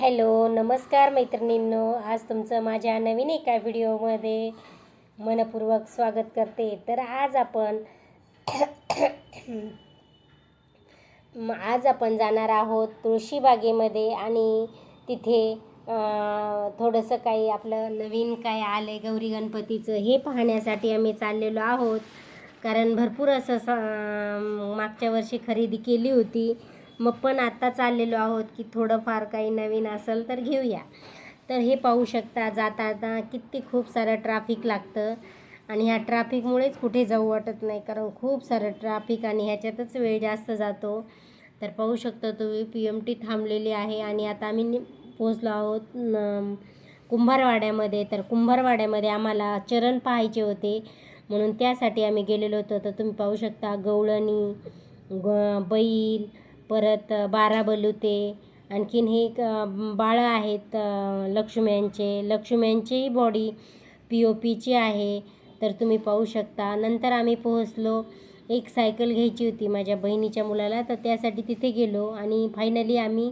Hello नमस्कार मैत्रिणींनो. आज तुमचं माझ्या नवीन एका व्हिडिओमध्ये मनपूर्वक स्वागत करते. तर आज आपण आज आपण जाणार आहोत तुळशीबागेमध्ये आणि तिथे थोडंसं काही आपलं नवीन काय आलं आहे गौरी गणपतीचं हे पाहण्यासाठी आम्ही चाललेलो आहोत. कारण भरपूर असं स- मागच्या वर्षी खरेदी केली होती. मग पण आता चाललेलो आहोत की थोडंफार काही नवीन असेल तर घेऊया. तर हे पाहू शकता जाता किती खूप सारं ट्राफिक लागतं. आणि ह्या ट्राफिकमुळेच कुठे जाऊ वाटत नाही कारण खूप सारं ट्राफिक आणि ह्याच्यातच वेळ जास्त जातो. तर पाहू शकता तुम्ही पी एम टी थांबलेली आहे आणि आता आम्ही नि- पोचलो आहोत न- कुंभारवाड्यामध्ये. तर कुंभारवाड्यामध्ये आम्हाला चरण पाहायचे होते. म्हणून त्यासाठी आम्ही गेलेलो होतो. तर तुम्ही पाहू शकता गवळणी ग बैल परत बारा बलुते आणखीन हे एक बाळं आहेत लक्ष्म्यांचे. लक्ष्म्यांचीही बॉडी पी ओ पीची आहे तर तुम्ही पाहू शकता. नंतर आम्ही पोहोचलो. एक सायकल घ्यायची होती माझ्या बहिणीच्या मुलाला तर त्यासाठी तिथे गेलो आणि फायनली आम्ही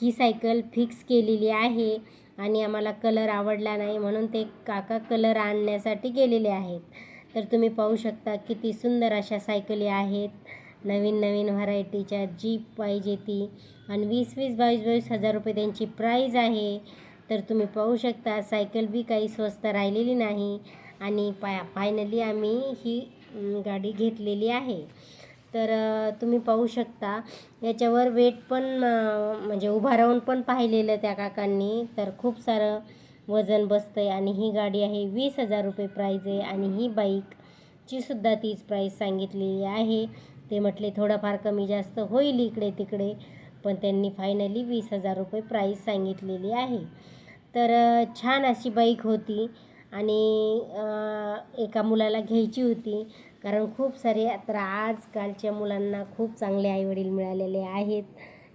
ही सायकल फिक्स केलेली आहे आणि आम्हाला कलर आवडला नाही म्हणून ते काका कलर आणण्यासाठी गेलेले आहेत. तर तुम्ही पाहू शकता किती सुंदर अशा सायकली आहेत. नवीन नवीन व्हरायटीच्या जीप पाहिजे ती. आणि वीस वीस बावीस बावीस हजार रुपये त्यांची प्राईज आहे. तर तुम्ही पाहू शकता सायकल बी काही स्वस्त राहिलेली नाही. आणि पा फायनली आम्ही ही गाडी घेतलेली आहे. तर तुम्ही पाहू शकता याच्यावर वेट पण म्हणजे उभा राहून पण पाहिलेलं त्या काकांनी. तर खूप सारं वजन बसतं आहे आणि ही गाडी आहे वीस हजार रुपये प्राईज आहे. आणि ही बाईकचीसुद्धा तीच प्राईज सांगितलेली आहे. ते म्हटले थोडंफार कमी जास्त होईल इकडे तिकडे. पण त्यांनी फायनली वीस हजार रुपये प्राईस सांगितलेली आहे. तर छान अशी बाईक होती आणि एका मुलाला घ्यायची होती. कारण खूप सारे तर आजकालच्या मुलांना खूप चांगले आईवडील मिळालेले आहेत.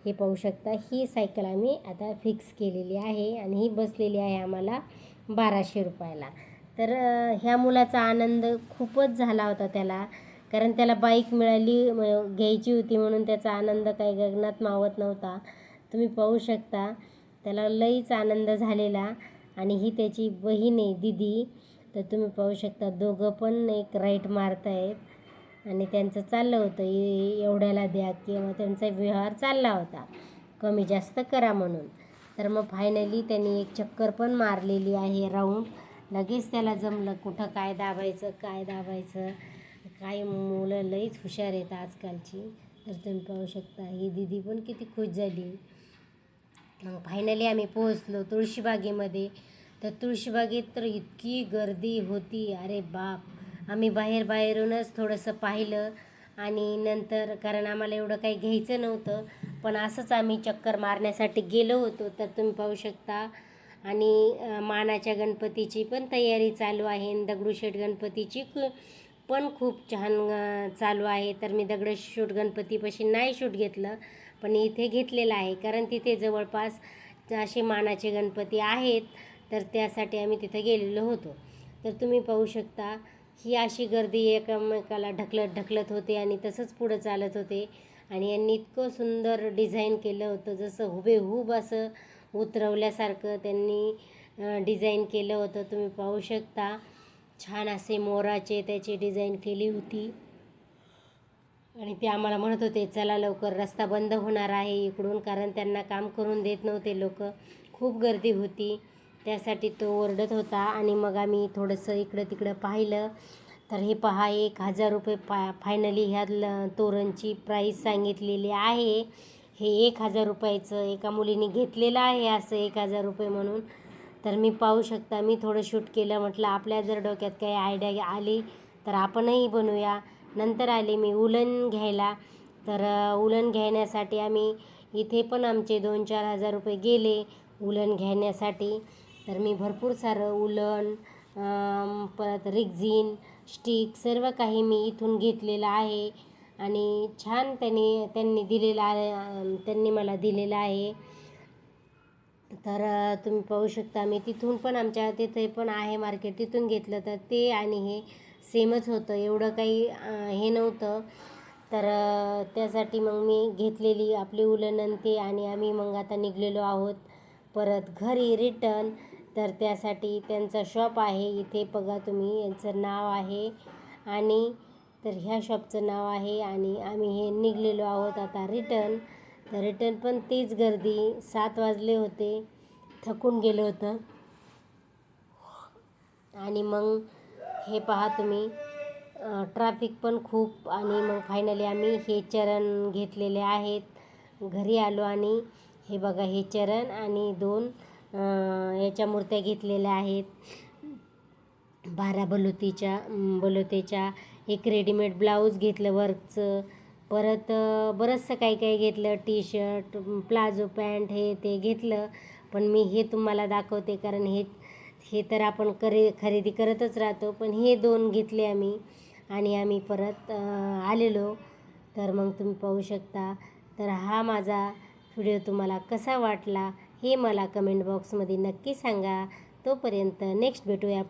हे पाहू शकता ही सायकल आम्ही आता फिक्स केलेली आहे आणि ही बसलेली आहे आम्हाला बाराशे रुपयाला. तर ह्या मुलाचा आनंद खूपच झाला होता त्याला. कारण त्याला बाईक मिळाली घ्यायची होती म्हणून त्याचा आनंद काही गगनात मावत नव्हता. तुम्ही पाहू शकता त्याला लईच आनंद झालेला आणि ही त्याची बहीण आहे दिदी. तर तुम्ही पाहू शकता दोघं पण एक राईट मारत आहेत आणि त्यांचं चाललं होतं एवढ्याला द्या किंवा त्यांचा व्यवहार चालला होता. कमी जास्त करा म्हणून. तर मग फायनली त्यांनी एक चक्कर पण मारलेली आहे राऊंड लगेच त्याला जमलं कुठं काय दाबायचं काय दाबायचं. काही मुलं लईच हुशार आहेत आजकालची तर तुम्ही पाहू शकता ही दिदी पण किती खुश झाली. मग फायनली आम्ही पोहोचलो तुळशीबागेमध्ये. तर तुळशीबागेत तर इतकी गर्दी होती अरे बाप. आम्ही बाहेर बाहेरूनच थोडंसं पाहिलं आणि नंतर कारण आम्हाला एवढं काही घ्यायचं नव्हतं पण असंच आम्ही चक्कर मारण्यासाठी गेलो होतो तर तुम्ही पाहू शकता. आणि मानाच्या गणपतीची पण तयारी चालू आहे दगडूशेठ गणपतीची क- पण खूप छान चालू आहे. तर मी दगडूशेठ गणपतीपाशी नाही शूट घेतलं पण इथे घेतलेलं आहे. कारण तिथे जवळपास असे मानाचे गणपती आहेत तर त्यासाठी आम्ही तिथे गेलेलो होतो. तर तुम्ही पाहू शकता ही अशी गर्दी एकमेकाला ढकलत ढकलत होते आणि तसंच पुढं चालत होते. आणि यांनी इतकं सुंदर डिझाईन केलं होतं जसं हुबेहूब असं उतरवल्यासारखं त्यांनी डिझाईन केलं होतं. तुम्ही पाहू शकता छान असे मोराचे त्याची डिझाईन केली होती. आणि ते आम्हाला म्हणत होते चला लवकर रस्ता बंद होणार आहे इकडून कारण त्यांना काम करून देत नव्हते लोक. खूप गर्दी होती. त्यासाठी तो ओरडत होता आणि मग आम्ही थोडंसं इकडं तिकडं पाहिलं. तर हे पहा एक हजार रुपये पा फायनली ह्या ल- तोरणची प्राईस सांगितलेली आहे. हे एक हजार रुपयाचं एका मुलीने घेतलेलं आहे असं एक हजार रुपये म्हणून. तर मी पाहू शकता मी थोडं शूट केलं म्हटलं आपल्या जर डोक्यात काही आयडिया आली तर आपणही बनवूया नंतर आले मी उलन घ्यायला. तर उलन घेण्यासाठी आम्ही इथे पण आमचे दोन चार हजार रुपये गेले उलन घेण्यासाठी. तर मी भरपूर सारं उलन परत रिक्झिन स्टिक सर्व काही मी इथून घेतलेलं आहे. आणि छान त्यांनी त्यांनी दिलेलं आहे त्यांनी मला दिलेलं आहे. तर तुम्ही पाहू शकता मी तिथून पण आमच्या तिथे पण आहे मार्केट तिथून घेतलं तर ते आणि हे सेमच होतं. एवढं काही हे नव्हतं. तर त्यासाठी मग मी घेतलेली आपली उलन आणि ते आणि आम्ही मग आता निघलेलो आहोत. परत घरी रिटर्न तर त्यासाठी त्यांचा शॉप आहे. इथे बघा तुम्ही यांचं नाव आहे आणि तर ह्या शॉपचं नाव आहे आणि आम्ही हे निघलेलो आहोत आता रिटर्न रिटर्न पण तीच गर्दी. सात वाजले होते. थकून गेलं होतं. आणि मग हे पहा तुम्ही. ट्रॅफिक पण खूप आणि मग फायनली आम्ही हे चरण घेतलेले आहेत. घरी आलो आणि हे बघा हे चरण आणि दोन याच्या मूर्त्या घेतलेल्या आहेत. बारा बलुतीच्या बलुतेच्या. एक रेडीमेड ब्लाऊज घेतलं वर्कचं परत बरंचसं काही काही घेतलं टी शर्ट प्लाझो पॅन्ट हे ते घेतलं. पण मी हे तुम्हाला दाखवते कारण हे हे तर आपण करे खरेदी करतच राहतो. पण हे दोन घेतले आम्ही आणि आम्ही परत आलेलो. तर मग तुम्ही पाहू शकता. तर हा माझा व्हिडिओ तुम्हाला कसा वाटला हे मला कमेंट बॉक्समध्ये नक्की सांगा. तोपर्यंत नेक्स्ट भेटूया.